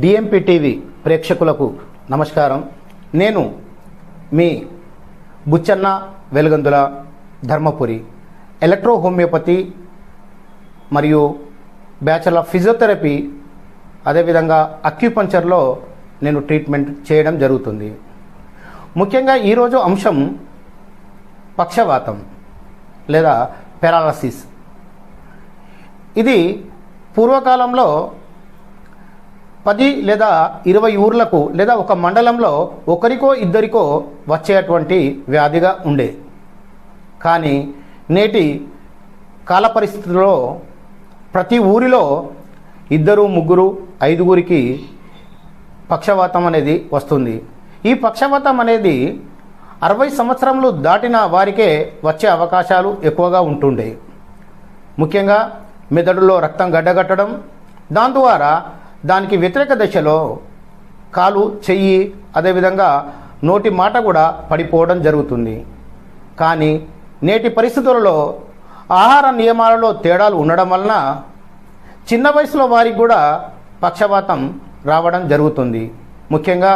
DMP TV ప్రేక్షకులకు నమస్కారం. నేను మీ బుచ్చన్న వెలుగందుల ధర్మపురి ఎలక్ట్రో హోమియోపతి మరియు బ్యాచలర్ ఆఫ్ ఫిజియోథెరపీ అదేవిధంగా అక్యుపంచర్లో నేను ట్రీట్మెంట్ చేయడం జరుగుతుంది. ముఖ్యంగా ఈరోజు అంశం పక్షవాతం లేదా పెరాలసిస్. ఇది పూర్వకాలంలో పది లేదా ఇరవై ఊర్లకు లేదా ఒక మండలంలో ఒకరికో ఇద్దరికో వచ్చేటువంటి వ్యాధిగా ఉండే. కానీ నేటి కాల పరిస్థితుల్లో ప్రతి ఊరిలో ఇద్దరు ముగ్గురు ఐదుగురికి పక్షవాతం అనేది వస్తుంది. ఈ పక్షవాతం అనేది అరవై సంవత్సరములు దాటిన వారికే వచ్చే అవకాశాలు ఎక్కువగా ఉంటుండే. ముఖ్యంగా మెదడులో రక్తం గడ్డగట్టడం దాని ద్వారా దానికి వ్యతిరేక దశలో కాలు చెయ్యి అదేవిధంగా నోటి మాట కూడా పడిపోవడం జరుగుతుంది. కానీ నేటి పరిస్థితులలో ఆహార నియమాలలో తేడాలు ఉండడం వలన చిన్న వయసులో వారికి కూడా పక్షవాతం రావడం జరుగుతుంది. ముఖ్యంగా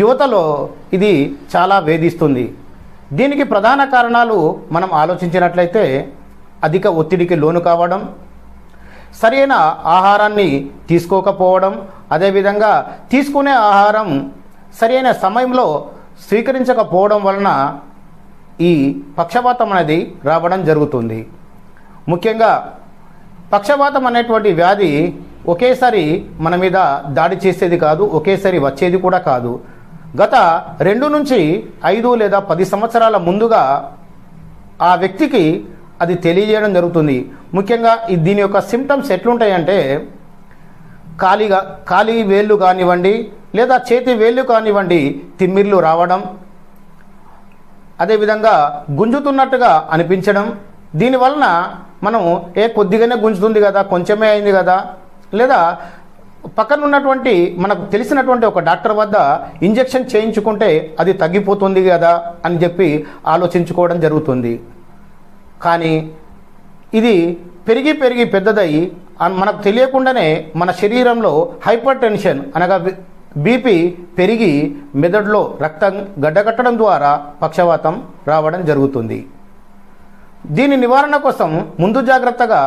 యువతలో ఇది చాలా వేధిస్తుంది. దీనికి ప్రధాన కారణాలు మనం ఆలోచించినట్లయితే అధిక ఒత్తిడికి లోను కావడం సరైన ఆహారాన్ని తీసుకోకపోవడం అదేవిధంగా తీసుకునే ఆహారం సరైన సమయంలో స్వీకరించకపోవడం వలన ఈ పక్షపాతం అనేది రావడం జరుగుతుంది. ముఖ్యంగా పక్షపాతం అనేటువంటి వ్యాధి ఒకేసారి మన మీద దాడి చేసేది కాదు ఒకేసారి వచ్చేది కూడా కాదు. గత రెండు నుంచి ఐదు లేదా పది సంవత్సరాల ముందుగా ఆ వ్యక్తికి అది తెలియజేయడం జరుగుతుంది. ముఖ్యంగా దీని యొక్క సిమ్టమ్స్ ఎట్లుంటాయంటే ఖాళీగా ఖాళీ వేళ్ళు కానివ్వండి లేదా చేతి వేళ్ళు కానివ్వండి తిమ్మిర్లు రావడం అదేవిధంగా గుంజుతున్నట్టుగా అనిపించడం దీనివలన మనం ఏ కొద్దిగానే గుంజుతుంది కదా కొంచెమే అయింది కదా లేదా పక్కన ఉన్నటువంటి మనకు తెలిసినటువంటి ఒక డాక్టర్ వద్ద ఇంజెక్షన్ చేయించుకుంటే అది తగ్గిపోతుంది కదా అని చెప్పి ఆలోచించుకోవడం జరుగుతుంది. కానీ ఇది పెరిగి పెరిగి పెద్దదై మనకు తెలియకుండానే మన శరీరంలో హైపర్ టెన్షన్ అనగా బీపీ పెరిగి మెదడులో రక్తం గడ్డకట్టడం ద్వారా పక్షవాతం రావడం జరుగుతుంది. దీని నివారణ కోసం ముందు జాగ్రత్తగా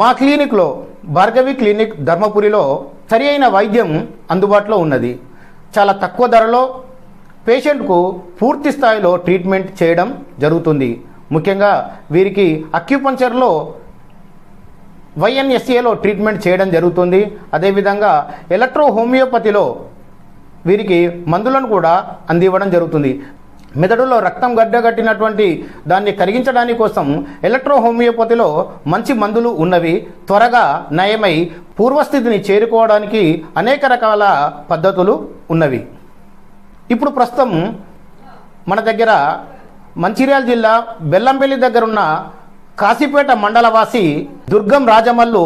మా క్లినిక్లో భార్గవి క్లినిక్ ధర్మపురిలో సరి అయిన వైద్యం అందుబాటులో ఉన్నది. చాలా తక్కువ ధరలో పేషెంట్కు పూర్తి స్థాయిలో ట్రీట్మెంట్ చేయడం జరుగుతుంది. ముఖ్యంగా వీరికి అక్యుపంచర్లో వైఎన్ఎస్ఏలో ట్రీట్మెంట్ చేయడం జరుగుతుంది. అదేవిధంగా ఎలక్ట్రో హోమియోపతిలో వీరికి మందులను కూడా అందివ్వడం జరుగుతుంది. మెదడులో రక్తం గడ్డగట్టినటువంటి దాన్ని కరిగించడానికి కోసం ఎలక్ట్రో హోమియోపతిలో మంచి మందులు ఉన్నవి. త్వరగా నయమై పూర్వస్థితిని చేరుకోవడానికి అనేక రకాల పద్ధతులు ఉన్నవి. ఇప్పుడు ప్రస్తుతం మన దగ్గర మంచిర్యాల జిల్లా బెల్లంపల్లి దగ్గరున్న కాశీపేట మండలవాసి దుర్గం రాజమల్లు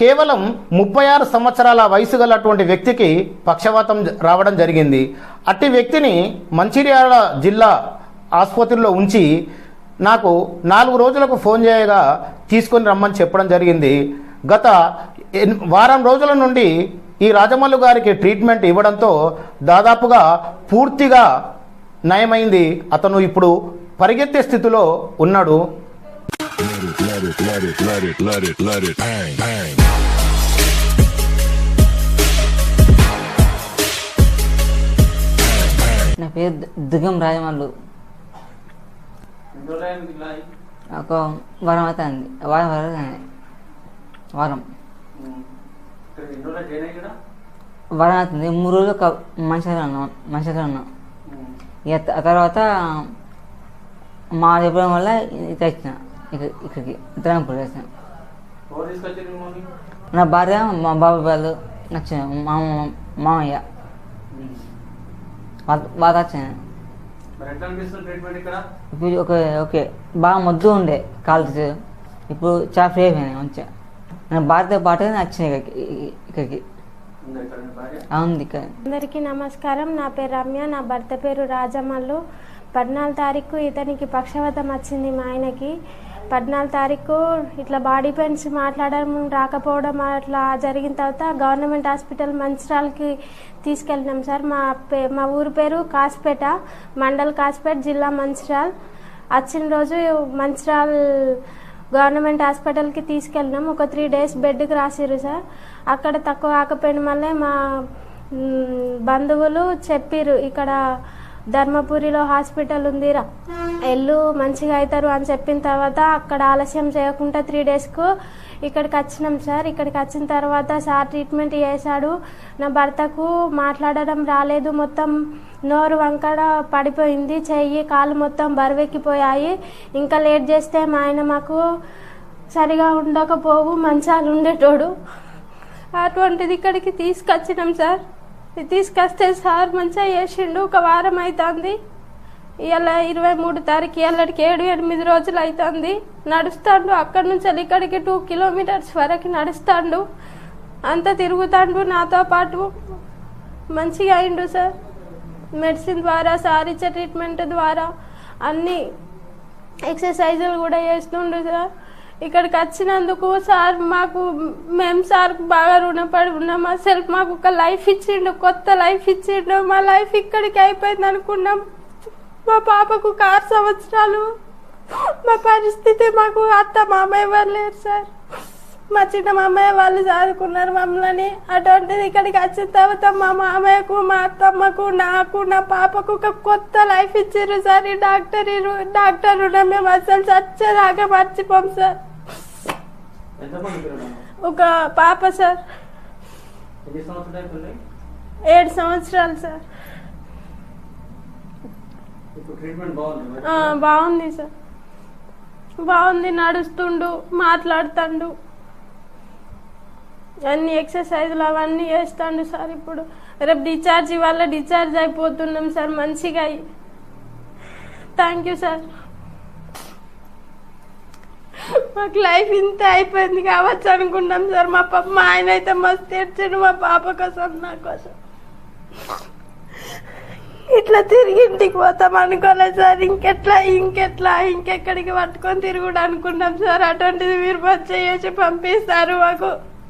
కేవలం ముప్పై ఆరు సంవత్సరాల వయసు గలటువంటి వ్యక్తికి పక్షవాతం రావడం జరిగింది. అట్టి వ్యక్తిని మంచిర్యాల జిల్లా ఆసుపత్రిలో ఉంచి నాకు నాలుగు రోజులకు ఫోన్ చేయగా తీసుకొని రమ్మని చెప్పడం జరిగింది. గత వారం రోజుల నుండి ఈ రాజమల్లు గారికి ట్రీట్మెంట్ ఇవ్వడంతో దాదాపుగా పూర్తిగా నయమైంది. అతను ఇప్పుడు పరిగెత్తే స్థితిలో ఉన్నాడు. నా పేరు దుగం రాజమల్లు. ఒక వారం అవుతుంది. వారం వరకు వారం. వారం అవుతుంది. మూడు రోజులు ఒక మంచిగా ఉన్నాం. మంచిగా ఉన్నాం. ఆ తర్వాత మా చెప్పడం వల్ల ఇక వచ్చిన. ఇక ఇక్కడికి ధర్మపురి వచ్చిన. నా భార్య మా బాబు వాళ్ళు నచ్చిన మా మామయ్య. వాళ్ళ- వాళ్ళు వచ్చిన ఇప్పుడు ఒక ఓకే బాగా మొద్దు ఉండే కాల్స్. ఇప్పుడు చాలా ఫ్రీ అయిపోయినాయి మంచిగా. నేను భార్యతో పాటు వచ్చినాయి ఇక్కడికి ఇక్కడికి. అవును ఇక్కడ. అందరికీ నమస్కారం. నా పేరు రమ్య నా భర్త పేరు రాజమల్లు. పద్నాలుగు తారీఖు ఇతనికి పక్షవాతం వచ్చింది మా ఆయనకి. పద్నాలుగు తారీఖు ఇట్లా బాడీ పెయిన్స్ మాట్లాడడం రాకపోవడం అట్లా జరిగిన తర్వాత గవర్నమెంట్ హాస్పిటల్ మంచిరాల్కి తీసుకెళ్ళినాం సార్. మా పే మా ఊరి పేరు కాసిపేట మండల్ కాసిపేట జిల్లా మంచిర్యాల్. వచ్చిన రోజు మంచిరాల్ గవర్నమెంట్ హాస్పిటల్కి తీసుకెళ్ళినాం. ఒక త్రీ డేస్ బెడ్కి రాసిర్రు సార్. అక్కడ తక్కువ కాకపోయిన మళ్ళీ మా బంధువులు చెప్పిర్రు ఇక్కడ ధర్మపురిలో హాస్పిటల్ ఉందిరా. ఎల్లు మంచిగా అవుతారు అని చెప్పిన తర్వాత అక్కడ ఆలస్యం చేయకుండా త్రీ డేస్కు ఇక్కడికి వచ్చినాం సార్. ఇక్కడికి వచ్చిన తర్వాత సార్ ట్రీట్మెంట్ చేశాడు. నా భర్తకు మాట్లాడడం రాలేదు. మొత్తం నోరు వంకడ పడిపోయింది. చెయ్యి కాలు మొత్తం బరువెక్కిపోయాయి. ఇంకా లేట్ చేస్తే మా ఆయన మాకు సరిగా ఉండకపోవు. మంచాలు ఉండేటోడు. అటువంటిది ఇక్కడికి తీసుకొచ్చినాం సార్. తీసుకొస్తే సార్ మంచిగా చేసిండు. ఒక వారం అవుతుంది ఇవాళ ఇరవై మూడు తారీఖు ఇవాళకి ఏడు ఎనిమిది రోజులు అవుతుంది నడుస్తాడు. అక్కడి నుంచి వెళ్ళి ఇక్కడికి టూ కిలోమీటర్స్ వరకు నడుస్తాడు. అంత తిరుగుతాడు నాతో పాటు. మంచిగా అయిండు సార్. మెడిసిన్ ద్వారా సార్ ఇచ్చే ట్రీట్మెంట్ ద్వారా అన్ని ఎక్సర్సైజులు కూడా చేస్తుండు సార్. ఇక్కడికి వచ్చినందుకు సార్ మాకు మేము సార్ బాగా రుణపడి ఉన్నాం. అసలు మాకు ఒక లైఫ్ ఇచ్చిండు కొత్త లైఫ్ ఇచ్చిండు. మా లైఫ్ ఇక్కడికి అయిపోయింది అనుకున్నాం. మా పాపకు ఆరు సంవత్సరాలు. మా పరిస్థితి మాకు అత్త మామయ్య ఎవరు లేరు సార్. మా చిన్న మామయ్య వాళ్ళు చదువుకున్నారు మమ్మల్ని. అటువంటిది ఇక్కడికి వచ్చిన తర్వాత మా మామయ్యకు మా అత్తమ్మకు నాకు నా పాపకు ఒక కొత్త లైఫ్ ఇచ్చారు సార్. ఈ డాక్టర్ డాక్టర్ రుణం మేము అసలు చచ్చేదాకా మర్చిపోం సార్. ఒక పాప సార్. ఏడు సంవత్సరాలు సార్. బాగుంది సార్. బాగుంది నడుస్తుండు మాట్లాడుతాండు. అన్ని ఎక్సర్సైజ్లు అవన్నీ చేస్తాడు సార్ ఇప్పుడు. రేపు డిశ్చార్జ్ వల్ల డిశ్చార్జ్ అయిపోతున్నాం సార్ మంచిగా థ్యాంక్ యూ సార్. మాకు లైఫ్ ఇంత అయిపోయింది కావచ్చు అనుకున్నాం సార్. మా పాప మా ఆయన అయితే మస్తు ఏడ్చాడు మా పాప కోసం నా కోసం. ఇట్లా తిరిగి ఇంటికి పోతాం అనుకోలేదు సార్. ఇంకెట్లా ఇంకెట్లా ఇంకెక్కడికి పట్టుకొని తిరుగుడు అనుకున్నాం సార్. అటువంటిది మీరు వచ్చేసి చేసి పంపిస్తారు మాకు.